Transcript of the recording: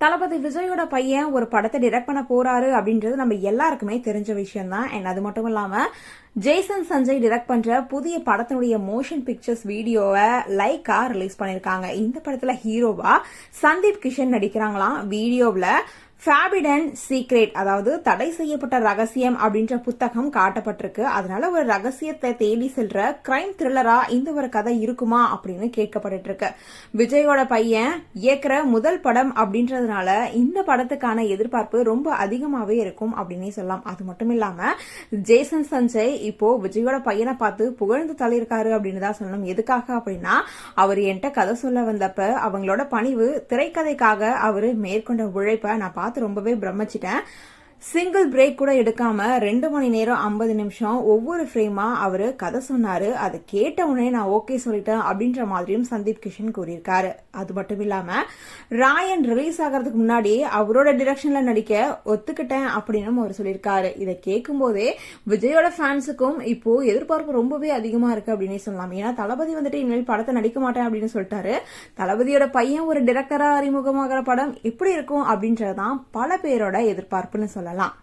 தளபதி விஜயோட பையன் ஒரு படத்தை டிரெக்ட் பண்ண போறாரு அப்படின்றது நம்ம எல்லாருக்குமே தெரிஞ்ச விஷயம் தான் அண்ட் அது மட்டும் இல்லாம ஜெய்சன் சஞ்சய் டிரெக்ட் பண்ற புதிய படத்தினுடைய மோஷன் பிக்சர்ஸ் வீடியோவை லைக்கா ரிலீஸ் பண்ணிருக்காங்க. இந்த படத்துல ஹீரோவா சந்தீப் கிஷன் நடிக்கிறாங்களாம். வீடியோவில் ஃபேபிடன் சீக்ரெட் அதாவது தடை செய்யப்பட்ட ரகசியம் அப்படின்ற புத்தகம் காட்டப்பட்டிருக்கு. அதனால ஒரு ரகசியத்தை தேடி செல்ற கிரைம் த்ரில்லரா இந்த ஒரு கதை இருக்குமா அப்படின்னு கேட்கப்பட்டு இருக்கு விஜயோட பையன் இயக்குற முதல் படம் அப்படின்றதுனால இந்த படத்துக்கான எதிர்பார்ப்பு ரொம்ப அதிகமாவே இருக்கும் அப்படின்னே சொல்லலாம். அது மட்டும் இல்லாம ஜேசன் சஞ்சய் இப்போ விஜயோட பையனை பார்த்து புகழ்ந்து தள்ளியிருக்காரு அப்படின்னு தான் சொல்லணும். எதுக்காக அப்படின்னா அவர் என்கிட்ட கதை சொல்ல வந்தப்ப அவங்களோட பணிவு திரைக்கதைக்காக அவர் மேற்கொண்ட உழைப்பை நான் பார்த்து ரொம்பவே பிரமிச்சிட்டேன். சிங்கிள் பிரேக் கூட எடுக்காம ரெண்டு மணி நேரம் ஐம்பது நிமிஷம் ஒவ்வொரு ஃப்ரேமா அவரு கதை சொன்னாரு. அதை கேட்ட உடனே நான் ஓகே சொல்லிட்டேன் அப்படின்ற மாதிரியும் சந்தீப் கிஷன் கூறியிருக்காரு. அது மட்டும் இல்லாம ராயன் ரிலீஸ் ஆகிறதுக்கு முன்னாடி அவரோட டிரெக்ஷன்ல நடிக்க ஒத்துக்கிட்டேன் அப்படின்னு அவர் சொல்லியிருக்காரு. இதை கேட்கும் போதே விஜயோட ஃபேன்ஸுக்கும் இப்போ எதிர்பார்ப்பு ரொம்பவே அதிகமா இருக்கு அப்படின்னு சொல்லலாம். ஏன்னா தளபதி வந்துட்டு இனிமேல் படத்தை நடிக்க மாட்டேன் அப்படின்னு சொல்லிட்டாரு. தளபதியோட பையன் ஒரு டிரெக்டரா அறிமுகமாகிற படம் எப்படி இருக்கும் அப்படின்றதான் பல பேரோட எதிர்பார்ப்புன்னு சொல்லலாம். 来了。